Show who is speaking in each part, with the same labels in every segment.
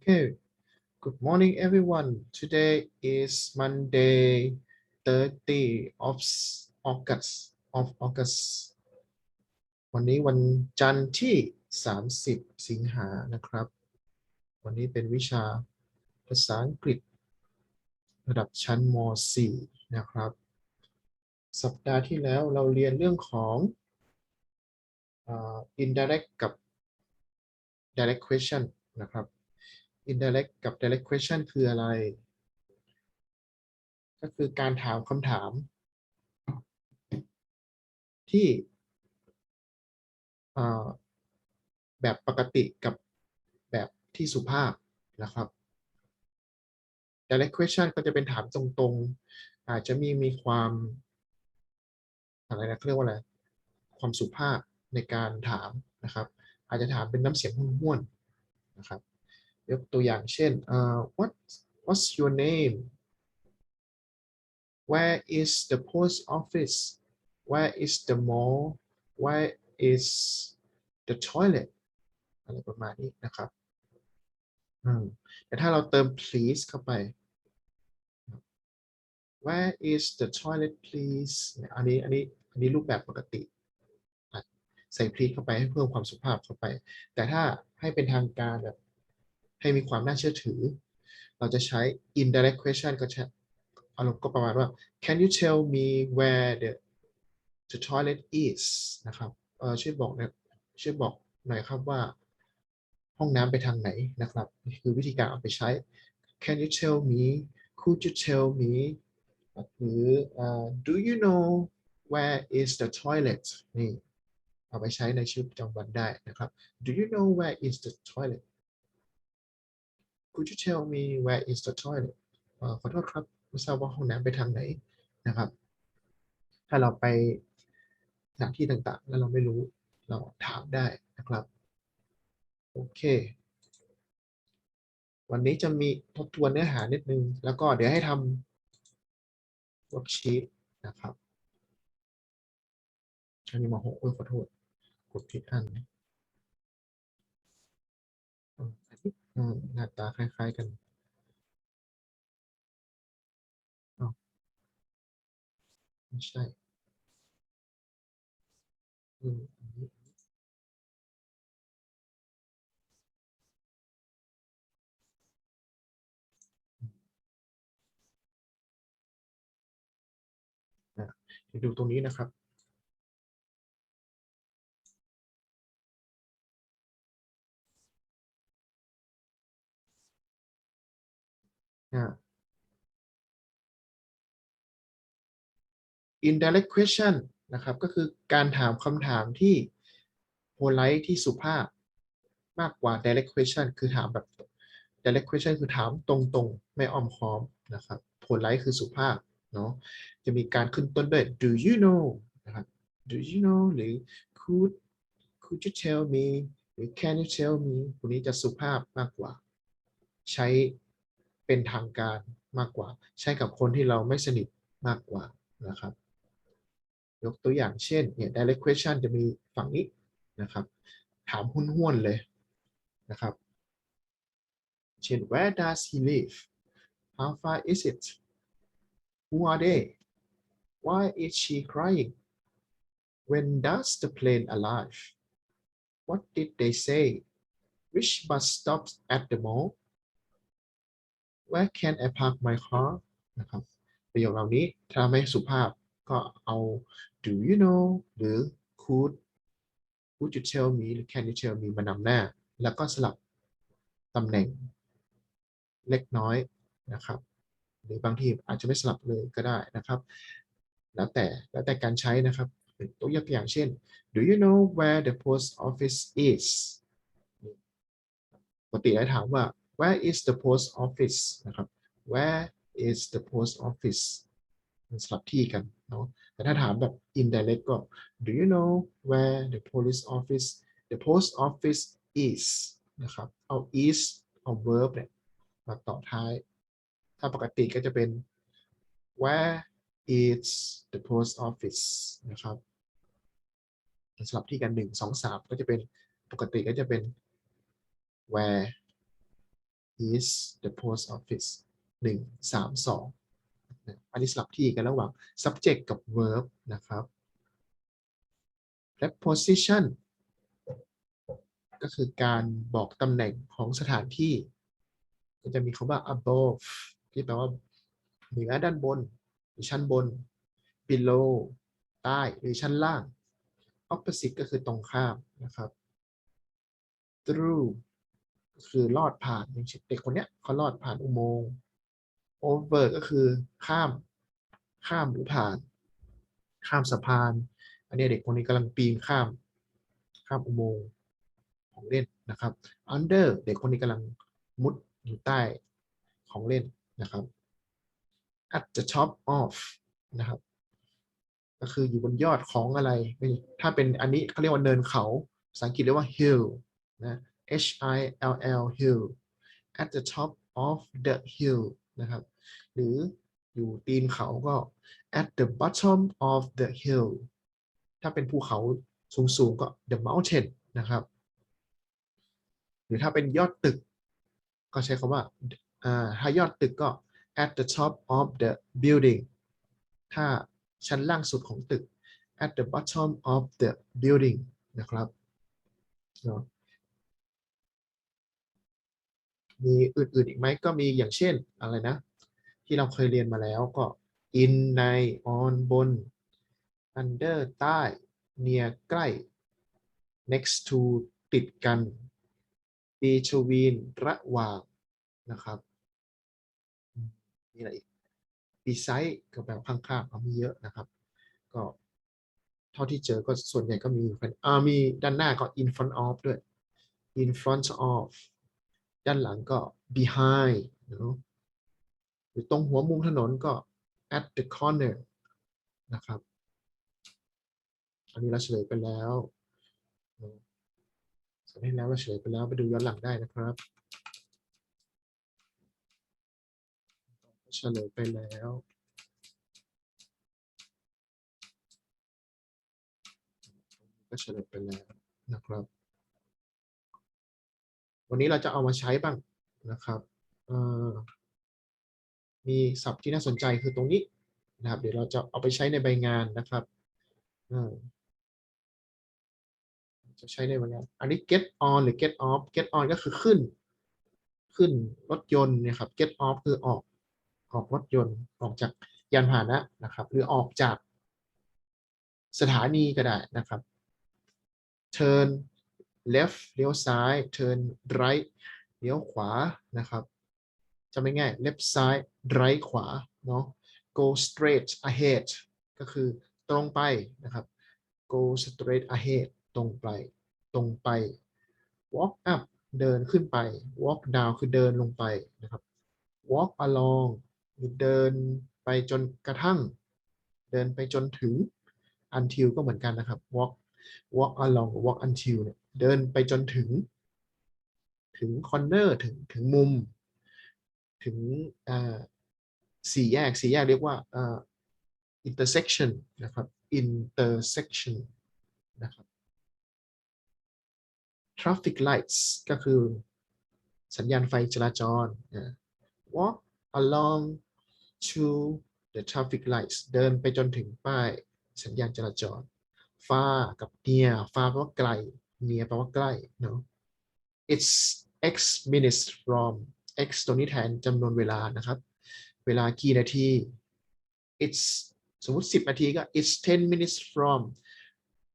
Speaker 1: Okay. Good morning, everyone. Today is Monday, 30 of August of August. วันนี้วันจันทร์ที่ 30 สิงหานะครับ วันนี้เป็นวิชาภาษาอังกฤษ ระดับชั้นม .4 นะครับ สัปดาห์ที่แล้วเราเรียนเรื่องของอ่า indirect กับ direct question นะครับ indirect กับ direct question คืออะไร ก็คือการถามคำถาม ที่แบบปกติกับแบบที่สุภาพนะครับ direct question ก็จะเป็นถามตรงๆ อาจจะมีมีความอะไรนะเขาเรียกว่าอะไร ความสุภาพในการถามนะครับ อาจจะถามเป็นน้ำเสียงห้วนๆนะครับ ยกตัวอย่างเช่นเอ่อ what what's your name where is the post office where is the mall where is the toilet อะไรประมาณนี้นะครับอืมแต่ถ้าเราเติม please เข้าไป where is the toilet please อันนี้อันนี้อันนี้รูปแบบปกติ ใส่ please เข้าไปให้เพิ่มความสุภาพเข้าไป แต่ถ้าให้เป็นทางการแบบ ให้มีความน่าเชื่อถือ เราจะใช้ indirect question ก็ใช้อารมณ์ก็ประมาณว่า can you tell me where the the toilet is นะครับเออช่วยบอกนะช่วยบอกหน่อยครับว่าห้องน้ำไปทางไหนนะครับนี่คือวิธีการเอาไปใช้ can you tell me could you tell me หรือเอ่อ do you know where is the toilet นี่เอาไปใช้ในชีวิตประจำวันได้นะครับ do you know where is the toilet could you tell me where is the toilet เอ่อขอโทษครับไม่ทราบว่าห้องน้ำไปทางไหนนะครับ ถ้าเราไปสถานที่ต่างๆ แล้วเราไม่รู้เราถามได้นะครับ โอเค วันนี้จะมีทบทวนเนื้อหานิดนึง แล้วก็เดี๋ยวให้ทำ worksheet นะครับอันนี้มาหกโอ้ยขอโทษกดผิดอันอื อืมหน้าตาคล้าย ๆ กันอ้าวไม่ใช่อืมดูตรงนี้นะครับ indirect question นะครับ ก็คือการถามคำถามที่ polite ที่สุภาพ มากกว่า direct question คือถามแบบ direct question คือถามตรงๆ ไม่อ้อมค้อมนะครับ polite คือสุภาพเนาะจะมีการขึ้นต้นด้วย do you know นะครับ do you know หรือ could could you tell me หรือ can you tell me พวกนี้จะสุภาพมากกว่า ใช้ เป็นทางการมากกว่า ใช้กับคนที่เราไม่สนิทมากกว่านะครับ ยกตัวอย่างเช่นเนี่ย direct question จะมีฝั่งนี้นะครับ ถามห้วนเลยนะครับ เช่น where does he live how far is it who are they why is she crying when does the plane arrive what did they say which bus stops at the mall where can I park my car นะครับ ประโยคเหล่านี้ถ้าไม่สุภาพก็เอา do you know หรือ could could you tell me หรือ can you tell me มานำหน้า แล้วก็สลับตำแหน่งเล็กน้อยนะครับ หรือบางทีอาจจะไม่สลับเลยก็ได้นะครับ แล้วแต่แล้วแต่การใช้นะครับตัวยกตัวอย่างเช่น do you know where the post office is ปกติเราถามว่า where is the post office นะครับ where is the post office มันสลับที่กันเนาะแต่ถ้าถามแบบ indirect ก็ do you know where the police office the post office is นะครับ เอา is เอา verb เนี่ยมาต่อท้าย ถ้าปกติก็จะเป็น where is the post office นะครับสลับที่กันหนึ่งสองสามก็จะเป็นปกติก็จะเป็น where is the post office หนึ่งสามสองอันนี้สลับที่กันระหว่าง subject กับ verb นะครับ preposition ก็คือการบอกตำแหน่งของสถานที่ ก็จะมีคำว่า above ที่แปลว่าเหนือด้านบน หรือชั้นบน below ใต้หรือชั้นล่าง opposite ก็คือตรงข้ามนะครับ through คือลอดผ่านอย่างเช่นเด็กคนเนี้ยเขาลอดผ่านอุโมงค์ over ก็คือข้ามข้ามหรือผ่าน ข้ามสะพาน อันนี้เด็กคนนี้กำลังปีนข้าม ข้ามอุโมงค์ของเล่นนะครับ under เด็กคนนี้กำลังมุดอยู่ใต้ของเล่นนะครับ at the top of นะครับ ก็คืออยู่บนยอดของอะไร ถ้าเป็นอันนี้เขาเรียกว่าเนินเขาภาษาอังกฤษเรียกว่า hill นะ H I L L hill at the top of the hill นะครับ หรืออยู่ตีนเขาก็ at the bottom of the hill ถ้าเป็นภูเขาสูงๆก็ the mountain นะครับ หรือถ้าเป็นยอดตึก ก็ใช้คำว่าอ่าถ้ายอดตึกก็ at the top of the building ถ้าชั้นล่างสุดของตึก at the bottom of the building นะครับเนาะ มีอื่นๆอีกไหมก็มีอย่างเช่นอะไรนะ ที่เราเคยเรียนมาแล้วก็ in ใน on บน under ใต้ near ใกล้ next to ติดกัน between ระหว่างนะครับมีอะไรอีก beside ก็แปลว่าข้างๆเขามีเยอะนะครับ ก็เท่าที่เจอก็ส่วนใหญ่ก็มีเป็นอ่ามีด้านหน้าก็ in front of ด้วย in front of ด้านหลังก็ behind เนอะหรือตรงหัวมุมถนนก็ at the corner นะครับ อันนี้เราเฉลยไปแล้วสอนให้แล้วเราเฉลยไปแล้วไปดูย้อนหลังได้นะครับเฉลยไปแล้วก็เฉลยไปแล้วนะครับ วันนี้เราจะเอามาใช้บ้างนะครับมีศัพท์ที่น่าสนใจคือตรงนี้นะครับ เดี๋ยวเราจะเอาไปใช้ในใบงานนะครับจะใช้ในใบงาน อันนี้ get on หรือ get off get on ก็คือขึ้น ขึ้นรถยนต์นี่ยครับ get off คือออกออกรถยนต์ออกจากยานพาหนะนะครับ หรือออกจากสถานีก็ได้นะครับ turn left เลี้ยวซ้าย turn right เลี้ยวขวานะครับจะไม่ง่าย left side right ขวาเนาะ go straight ahead ก็คือตรงไปนะครับ go straight ahead ตรงไป ตรงไป walk up เดินขึ้นไป walk down คือเดินลงไปนะครับ walk along คือเดินไปจนกระทั่ง เดินไปจนถึง until ก็เหมือนกันนะครับ walk walk along walk until เนี่ย เดินไปจนถึง ถึง corner ถึงถึงมุม ถึงสี่แยกสี่แยกเรียกว่า intersection นะครับ intersection นะครับ traffic lights ก็คือสัญญาณไฟจราจร walk along to the traffic lights เดินไปจนถึงป้ายสัญญาณจราจร far กับ near far แปลว่าไกล near แปลว่าใกล้เนาะ it's x minutes from x ตัวนี้แทนจำนวนเวลานะครับ เวลากี่นาที it's สมมติ 10 นาทีก็ it's 10 minutes from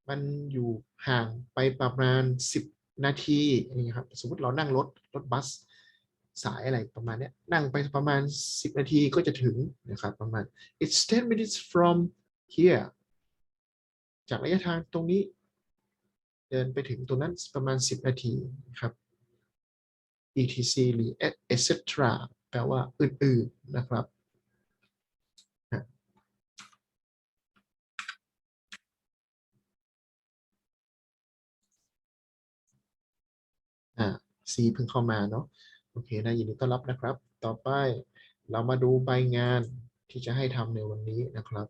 Speaker 1: มันอยู่ห่างไปประมาณ 10 นาทีนี่ครับสมมติเรานั่งรถรถบัสสายอะไรประมาณนี้นั่งไปประมาณ 10 นาทีก็จะถึงนะครับประมาณ it's 10 minutes from here จากระยะทางตรงนี้ เดินไปถึงตรงนั้นประมาณ 10 นาทีครับ etc หรือ etc แปลว่าอื่น ๆ นะครับอ่า C เพิ่งเข้ามาเนาะโอเคนะยินดีต้อนรับนะครับ ต่อไปเรามาดูใบงานที่จะให้ทำในวันนี้นะครับ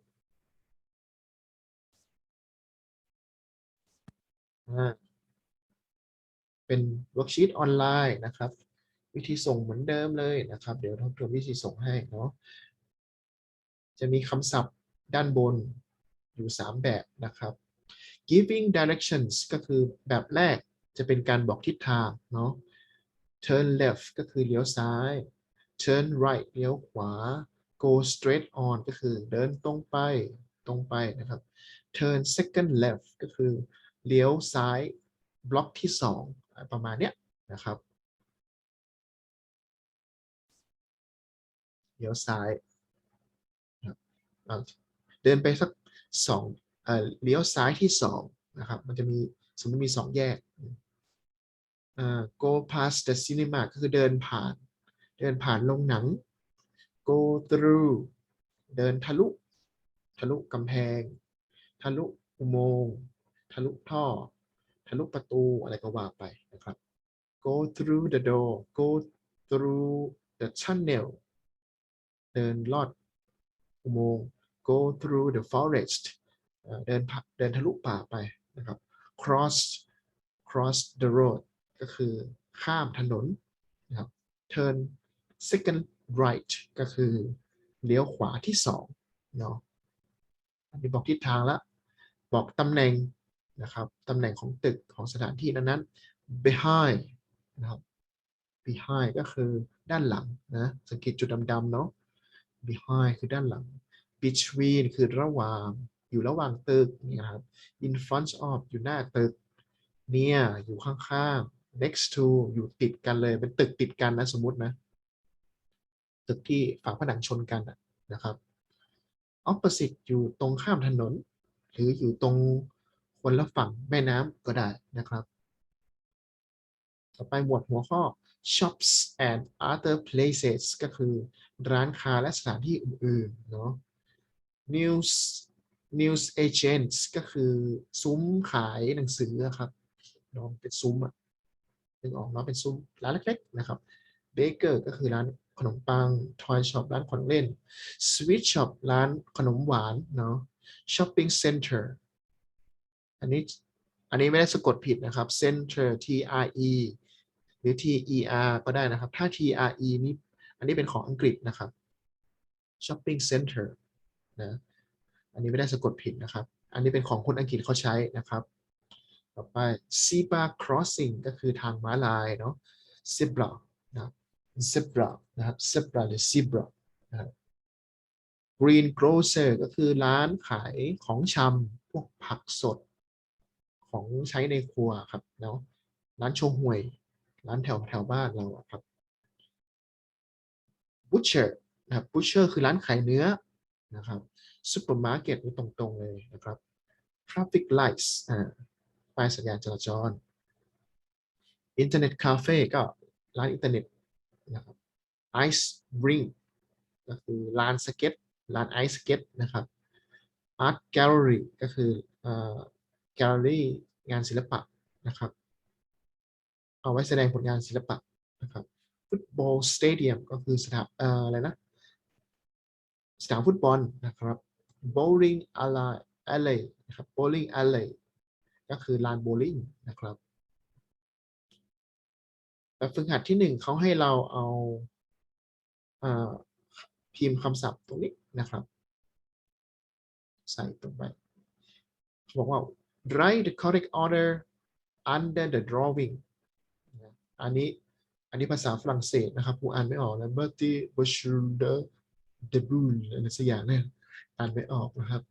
Speaker 1: เป็นเวิร์กชีตออนไลน์นะครับ วิธีส่งเหมือนเดิมเลยนะครับ เดี๋ยวทบทวนวิธีส่งให้เนาะจะมีคำศัพท์ด้านบนอยู่ 3 แบบนะครับ giving directions ก็คือแบบแรกจะเป็นการบอกทิศทางเนาะ turn left ก็คือเลี้ยวซ้าย turn right เลี้ยวขวา go straight on ก็คือเดินตรงไปตรงไปนะครับ turn second left ก็คือ เลี้ยวซ้ายบล็อกที่ 2 ประมาณเนี้ยนะครับเลี้ยวซ้ายเดินไปสักสองเลี้ยวซ้ายที่สองนะครับ มันจะมีสมมติมีสองแยกอ่า go past the cinema ก็คือเดินผ่าน เดินผ่านโรงหนัง go through เดินทะลุ ทะลุกำแพง ทะลุอุโมงค์ ทะลุท่อ ทะลุประตูอะไรก็ว่าไปนะครับ go through the door go through the tunnel เดินลอดอุโมงค์ go through the forest เดินผาเดินทะลุป่าไปนะครับ cross cross the road ก็คือข้ามถนนนะครับ turn second right ก็คือเลี้ยวขวาที่สองเนาะอันนี้บอกทิศทางแล้ว บอกตำแหน่ง นะครับตำแหน่งของตึกของสถานที่นั้นๆ behind นะครับ behind ก็คือด้านหลังนะสังเกตจุดดำๆเนาะ behind คือด้านหลัง between คือระหว่างอยู่ระหว่างตึกนี่ครับ in front of อยู่หน้าตึก near อยู่ข้างๆ next to อยู่ติดกันเลยเป็นตึกติดกันนะสมมตินะ ตึกที่ฝาผนังชนกันนะครับ opposite อยู่ตรงข้ามถนน หรืออยู่ตรง คนละฝั่งแม่น้ำก็ได้นะครับ ต่อไปหมวดหัวข้อ shops and other places ก็คือร้านค้าและสถานที่อื่นๆเนาะ news news agents ก็คือซุ้มขายหนังสืออะครับเนาะเป็นซุ้มอะนึกออกเนาะเป็นซุ้มร้านเล็กๆนะครับ baker ก็คือร้านขนมปัง toy shop ร้านของเล่น sweet shop ร้านขนมหวานเนาะ shopping center อันนี้อันนี้ไม่ได้สะกดผิดนะครับ center T R E หรือ T E R ก็ได้นะครับ ถ้า T R E นี่อันนี้เป็นของอังกฤษนะครับ shopping center นะอันนี้ไม่ได้สะกดผิดนะครับ อันนี้เป็นของคนอังกฤษเขาใช้นะครับ ต่อไป zebra crossing ก็คือทางม้าลายเนาะ zebra นะครับ zebra นะครับ zebra หรือ zebra นะครับ green grocer ก็คือร้านขายของชำพวกผักสด ของใช้ในครัวครับเนาะร้านโชห่วย ร้านแถวแถวบ้านเราครับ butcher นะครับ butcher คือร้านขายเนื้อนะครับซูเปอร์มาร์เก็ตนี่ตรงๆเลยนะครับ traffic lights อ่าป้ายสัญญาณจราจรอินเทอร์เน็ตคาเฟ่ก็ร้านอินเทอร์เน็ตนะครับ ice rink ก็คือลานสเก็ตลานไอซ์สเก็ตนะครับ art gallery ก็คือ เอ่อ gallery งานศิลปะนะครับ เอาไว้แสดงผลงานศิลปะนะครับ football stadium ก็คือสถานเอ่ออะไรนะสนามฟุตบอลนะครับ bowling alley นะครับ bowling alley ก็คือลานโบลิ่งนะครับแบบฝึกหัดที่หนึ่งเขาให้เราเอาอาพิมพ์คำศัพท์ตรงนี้นะครับ ใส่ตรงไปเขาบอกว่า write the correct order under the drawing อันนี้อันนี้ภาษาฝรั่งเศสนะครับกูอ่านไม่ออกนะ Bertie b u s h u l d e r เดบูลอะไรสักอย่างเนี่ยอ่านไม่ออกนะครับ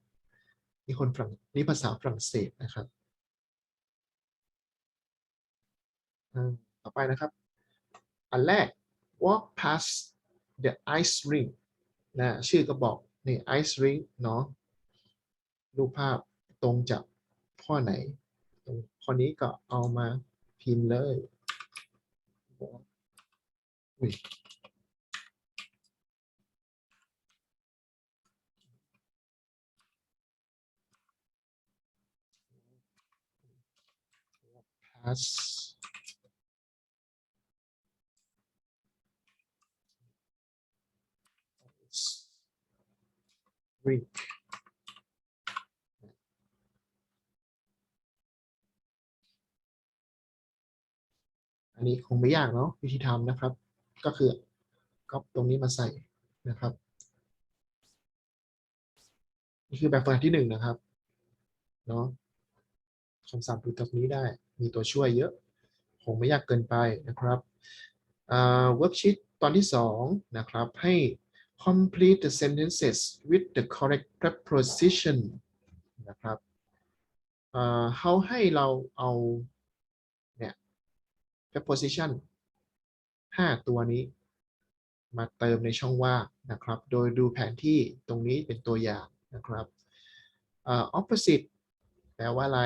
Speaker 1: นี่คนฝรั่งนี่ภาษาฝรั่งเศสนะครับต่อไปนะครับ อันแรก walk past the ice rink นะชื่อก็บอกนี่ ice rink เนาะรูปภาพตรงจาก ข้อไหน ตรงข้อนี้ก็เอามาพิมพ์เลยอุ้ย pass rink นี้คงไม่ยากเนาะวิธีทำนะครับ ก็คือก็ตรงนี้มาใส่นะครับ นี่คือแบบฝึกหัดที่หนึ่งนะครับเนาะคำศัพท์ดูตรงนี้ได้ มีตัวช่วยเยอะ คงไม่ยากเกินไปนะครับเวิร์กชีตตอนที่สองนะครับให้ complete the sentences with the correct preposition นะครับเอ่อเขาให้เราเอา preposition ห้าตัวนี้ มาเติมในช่องว่างนะครับ โดยดูแผนที่ตรงนี้เป็นตัวอย่างนะครับเอ่อ opposite แปลว่าอะไร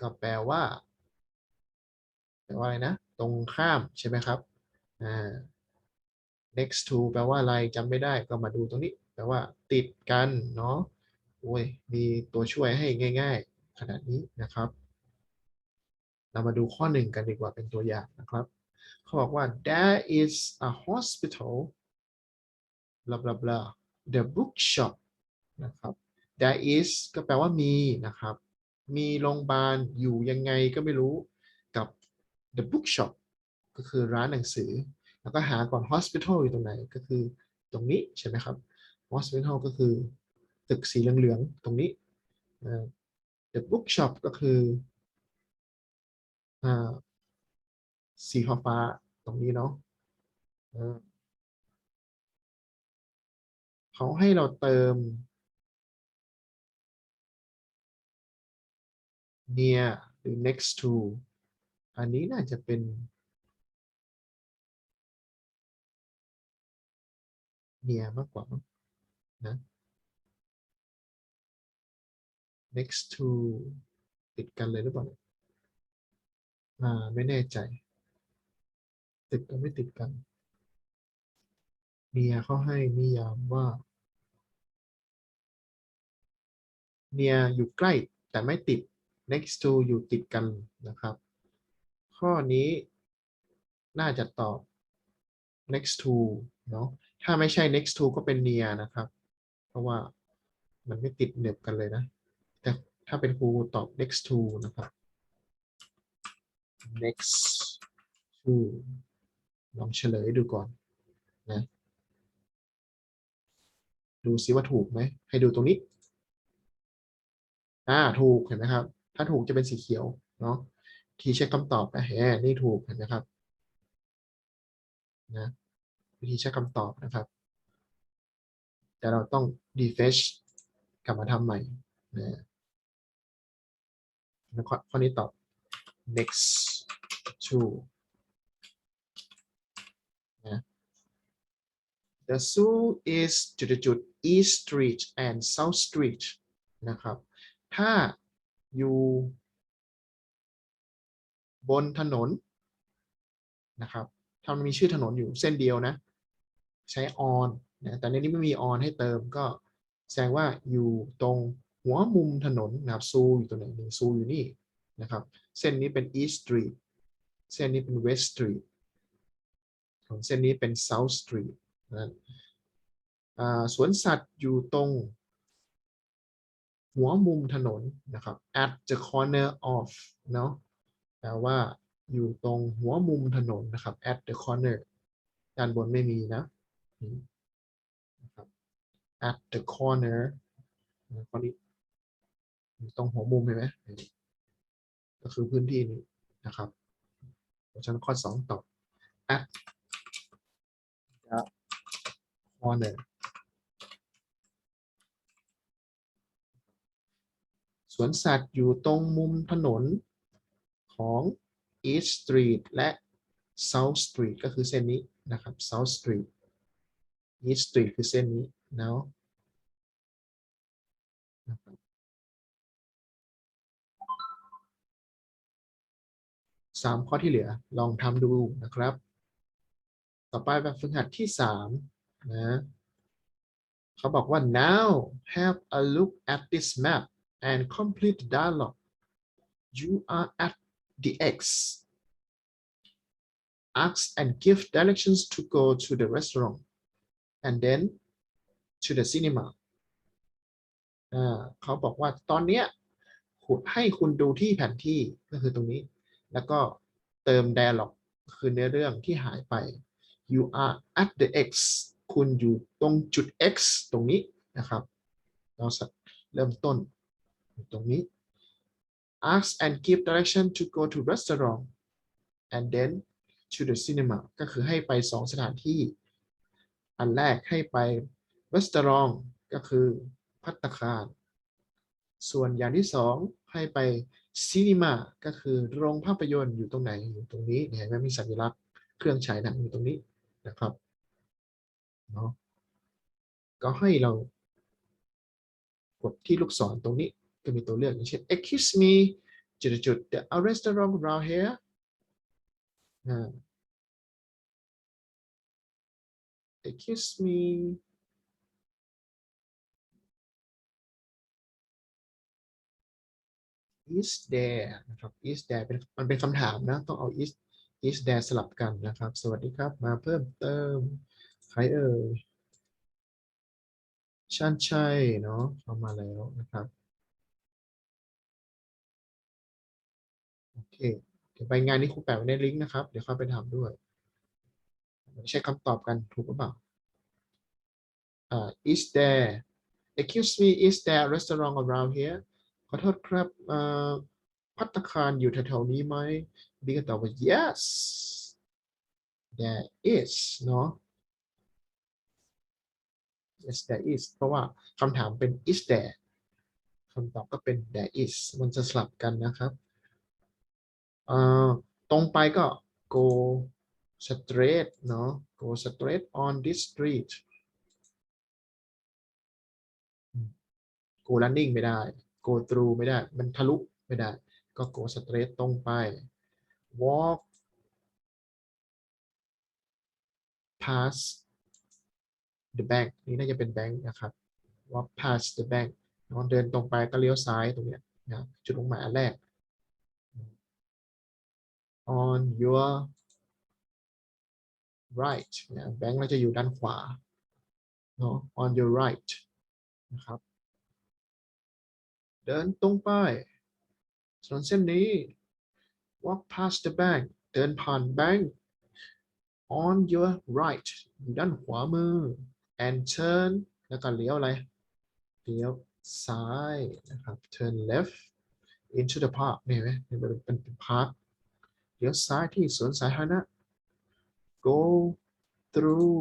Speaker 1: ก็แปลว่า แปลว่าอะไรนะ ตรงข้ามใช่ไหมครับอ่า next to แปลว่าอะไรจำไม่ได้ก็มาดูตรงนี้ แปลว่า ติดกันเนาะโอ้ยมีตัวช่วยให้ง่าย ๆ ขนาดนี้นะครับ เรามาดูข้อหนึ่งกันดีกว่าเป็นตัวอย่างนะครับเขาบอกว่า there is a hospital blah blah blah the bookshop นะครับ there is ก็แปลว่ามีนะครับ มีโรงพยาบาลอยู่ยังไงก็ไม่รู้กับ the bookshop ก็คือร้านหนังสือ แล้วก็หาก่อน hospital อยู่ตรงไหนก็คือตรงนี้ใช่ไหมครับ hospital ก็คือตึกสีเหลืองๆตรงนี้ the bookshop ก็คือ สีฟ้าตรงนี้เนาะเขาให้เราเติม near หรือ next to อันนี้น่าจะเป็น near มากกว่านะ next to ติดกันเลยหรือเปล่า อ่าไม่แน่ใจ ติดกันไม่ติดกัน near เขาให้นิยามว่า near อยู่ใกล้แต่ไม่ติด next to อยู่ติดกันนะครับ ข้อนี้น่าจะตอบ next to เนาะถ้าไม่ใช่ next to ก็เป็น near นะครับ เพราะว่ามันไม่ติดเหน็บกันเลยนะ แต่ถ้าเป็นครูตอบ next to นะครับ next to ลองเฉลยดูก่อนนะดูซิว่าถูกไหม ให้ดูตรงนี้ อ่า ถูกเห็นไหมครับ ถ้าถูกจะเป็นสีเขียว เนาะ ทีเช็คคำตอบนะแหมนี่ถูกเห็นไหมครับ นะ วิธีเช็คคำตอบนะครับ แต่เราต้อง refresh กลับมาทำใหม่นะแล้วข้อข้อนี้ตอบ next to นะ the zoo is จุดจุดๆ east street and south street นะครับ ถ้าอยู่บนถนนนะครับถ้ามันมีชื่อถนนอยู่เส้นเดียวนะ ใช้ on นะแต่ในนี้ไม่มี on ให้เติมก็แสดงว่าอยู่ตรงหัวมุมถนนนะครับซูอยู่ตรงไหนหนึ่งซูอยู่นี่ นะครับ เส้นนี้เป็น east street เส้นนี้เป็น west street ส่วนเส้นนี้เป็น south street นะสวนสัตว์อยู่ตรง หัวมุมถนนนะครับ at the corner of เนาะแปลว่าอยู่ตรงหัวมุมถนนนะครับ at the corner ด้านบนไม่มีนะนะครับ at the corner ข้อนี้ตรงหัวมุมเห็นไหม ก็คือพื้นที่นี้นะครับเพราะฉะนั้นข้อสองตอบ at the corner สวนสัตว์อยู่ตรงมุมถนนของ East Street และ South Street ก็คือเส้นนี้นะครับ South Street East Street คือเส้นนี้เ3 ข้อที่เหลือลองทำดูนะครับ ต่อไปแบบฝึกหัดที่ 3 นะเขาบอกว่า now have a look at this map and complete the dialogue you are at the X ask and give directions to go to the restaurant and then to the cinema เขาบอกว่าตอนนี้ให้คุณดูที่แผนที่ก็คือตรงนี้ แล้วก็เติม dialogue คือเนื้อเรื่องที่หายไป you are at the x คุณอยู่ตรงจุด x ตรงนี้นะครับเราเริ่มต้นตรงนี้ ask and give direction to go to restaurant and then to the cinema ก็คือให้ไปสองสถานที่ อันแรกให้ไป restaurant ก็คือพัตตาคาร ส่วนอย่างที่สองให้ไป cinema ก็คือโรงภาพยนตร์อยู่ตรงไหนอยู่ตรงนี้เห็นไหมมีสัญลักษณ์เครื่องฉายหนังอยู่ตรงนี้นะครับเนาะก็ให้เรากดที่ลูกศรตรงนี้ก็มีตัวเลือกอย่างเช่น excuse me จุดจุด there are restaurant around here อ่า excuse me is there นะครับ is there เป็นมันเป็นคำถามนะ ต้องเอา is is there สลับกันนะครับ สวัสดีครับ มาเพิ่มเติม ใครเอ่ยชันชัยเนาะเข้ามาแล้วนะครับ โอเค เดี๋ยวไปงานนี้ครูแปะไว้ในลิงก์นะครับ เดี๋ยวเข้าไปทำด้วยไม่ใช่คำตอบกันถูกหรือเปล่าอ่า is there excuse me is there a restaurant around here ขอโทษครับพัตตคารอยู่แถวๆนี้ไหมบิ๊กก็ตอบว่า yes there is เนาะ yes there is เพราะว่าคำถามเป็น is there คำตอบก็เป็น there is มันจะสลับกันนะครับตรงไปก็ go straight เนาะ go straight on this street go running ไม่ได้ go through ไม่ได้ มันทะลุไม่ได้ ก็ go straight ตรงไป walk past the bank นี่น่าจะเป็นแบงค์นะครับ walk past the bank เนอะเดินตรงไปก็เลี้ยวซ้ายตรงเนี้ยนะจุดลงหมายแรก on your right นะแบงค์เราจะอยู่ด้านขวาเนาะ on your right นะครับ เดินตรงไปถนนเส้นนี้ walk past the bank เดินผ่านแบงค์ on your right ด้านขวามือ and turn แล้วก็เลี้ยวอะไรเลี้ยวซ้ายนะครับ turn left into the park นี่ไหมนี่เป็นเป็นพาร์คเลี้ยวซ้ายที่สวนสาธารณะ go through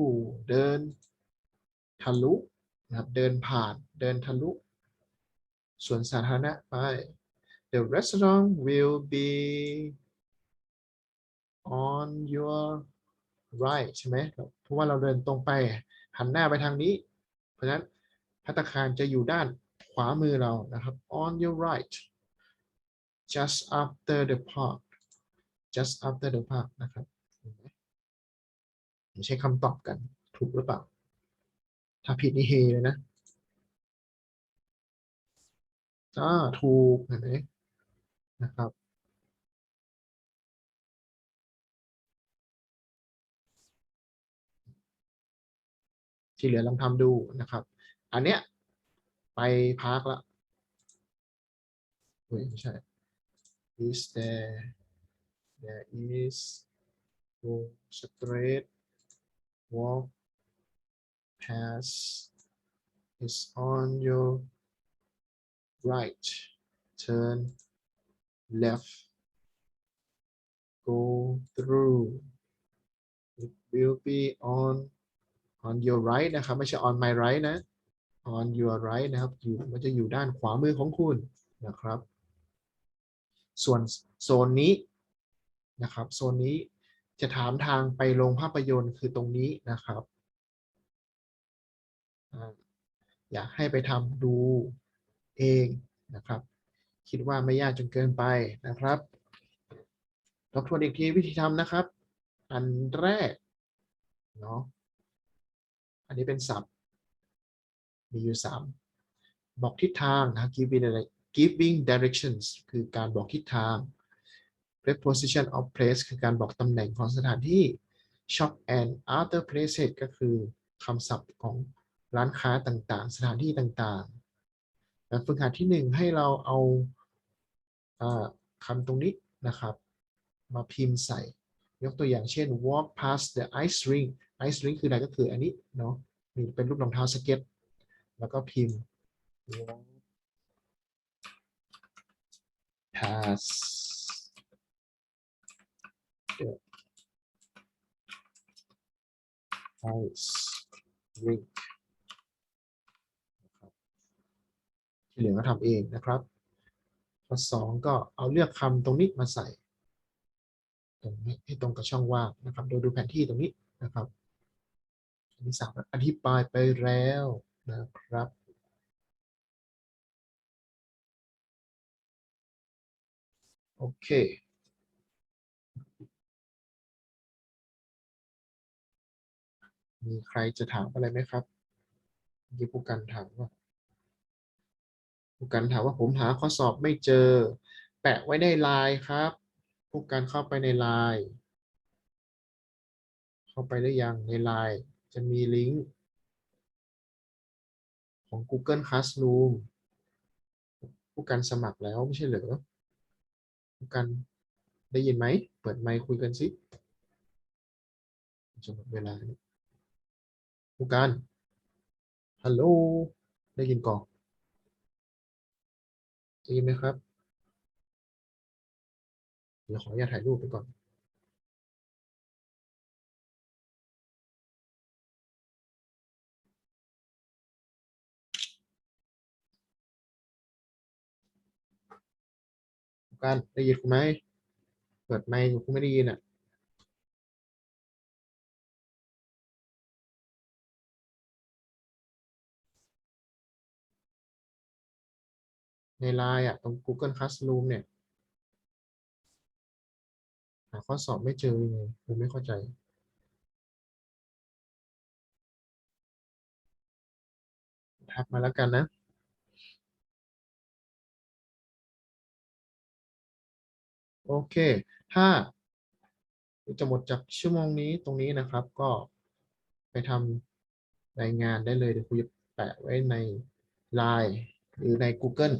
Speaker 1: เดินทะลุนะครับเดินผ่านเดินทะลุ สวนสาธารณะไป the restaurant will be on your right ใช่ไหมเพราะว่าเราเดินตรงไป หันหน้าไปทางนี้ เพราะฉะนั้นพัตตาคารจะอยู่ด้านขวามือเรานะครับ on your right just after the park just after the park นะครับใช่คำตอบกันถูกหรือเปล่า ถ้าผิดนี่เฮเลยนะ อ่าถูกเห็นไหมนะครับ ที่เหลือลองทำดูนะครับ อันเนี้ย ไปพักละเฮ้ยไม่ใช่ is there there is go straight walk past is on your right turn left go through it will be on on your right นะครับ ไม่ใช่ on my right นะ on your right นะครับ อยู่มันจะอยู่ด้านขวามือของคุณนะครับ ส่วนโซนนี้นะครับ โซนนี้จะถามทางไปโรงภาพยนตร์คือตรงนี้นะครับอ่าอยากให้ไปทำดู เองนะครับ คิดว่าไม่ยากจนเกินไปนะครับทบทวนอีกทีวิธีทำนะครับ อันแรกเนาะอันนี้เป็นศัพท์ มีอยู่สามบอกทิศทางนะ giving giving directions คือการบอกทิศทาง preposition of place คือการบอกตำแหน่งของสถานที่ shop and other places ก็คือคำศัพท์ของร้านค้าต่างๆ สถานที่ต่างๆ แบบฝึกหัดที่หนึ่งให้เราเอาอคำตรงนี้นะครับ มาพิมพ์ใส่ ยกตัวอย่างเช่น walk past the ice rink ice rink คืออะไรก็คืออันนี้เนาะมีเป็นรูปรองเท้าสเก็ต แล้วก็พิมพ์ walk past the ice rink นะครับ ที่เหลือก็ทำเองนะครับข้อสองก็เอาเลือกคำตรงนี้มาใส่ ตรงนี้ให้ตรงกับช่องว่างนะครับ โดยดูแผนที่ตรงนี้นะครับอันที่สามอธิบายไปแล้วนะครับโอเคมีใครจะถามอะไรไหมครับเมื่ผู้กันถามว่า ผู้กันถามว่าผมหาข้อสอบไม่เจอ แปะไว้ในไลน์ครับ ผู้การเข้าไปในไลน์เข้าไปได้ยังในไลน์จะมีลิงก์ของ Google Classroom ผู้การสมัครแล้วไม่ใช่เหรอผู้การได้ยินไหม เปิดไมค์คุยกันสิจะหมดเวลาแล้วผู้การฮัลโหลได้ยินก่อน ได้ยินไหมครับเดี๋ยวขออนุญาตถ่ายรูปไปก่อนการได้ยินกูไหม เปิดไมค์กูไม่ได้ยินอะ ในไลน์อะตรง Google Classroom เนี่ยหาข้อสอบไม่เจอยังไงผมไม่เข้าใจ ทักมาแล้วกันนะโอเค ถ้าจะหมดจากชั่วโมงนี้ตรงนี้นะครับ ก็ไปทำรายงานได้เลย เดี๋ยวครูจะแปะไว้ใน Line หรือใน Google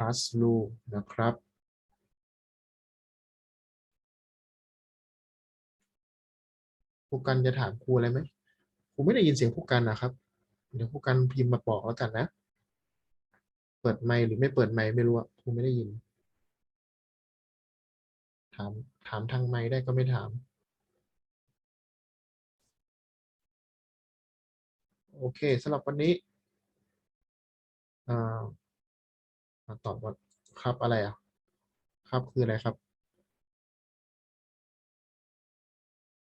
Speaker 1: Classroom นะครับผู้กันจะถามครูอะไรไหมครูไม่ได้ยินเสียงผู้กันนะครับ เดี๋ยวผู้กันพิมพ์มาบอกแล้วกันนะ เปิดไมค์หรือไม่เปิดไมค์ไม่รู้ครูไม่ได้ยิน ถามถามทางไมค์ได้ก็ไม่ถาม โอเคสำหรับวันนี้อ่า ตอบว่าครับอะไรอะ ครับคืออะไรครับ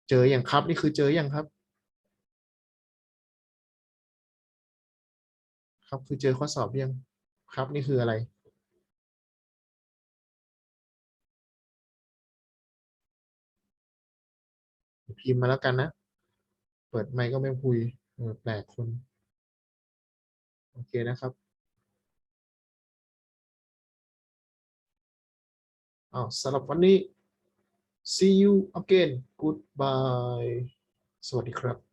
Speaker 1: เจออย่างครับนี่คือเจออย่างครับ ครับคือเจอข้อสอบยังครับนี่คืออะไรพิมพ์มาแล้วกันนะ เปิดไมค์ก็ไม่คุยแปลกคน โอเคนะครับ อ้าวสำหรับวันนี้ see you again goodbye สวัสดีครับ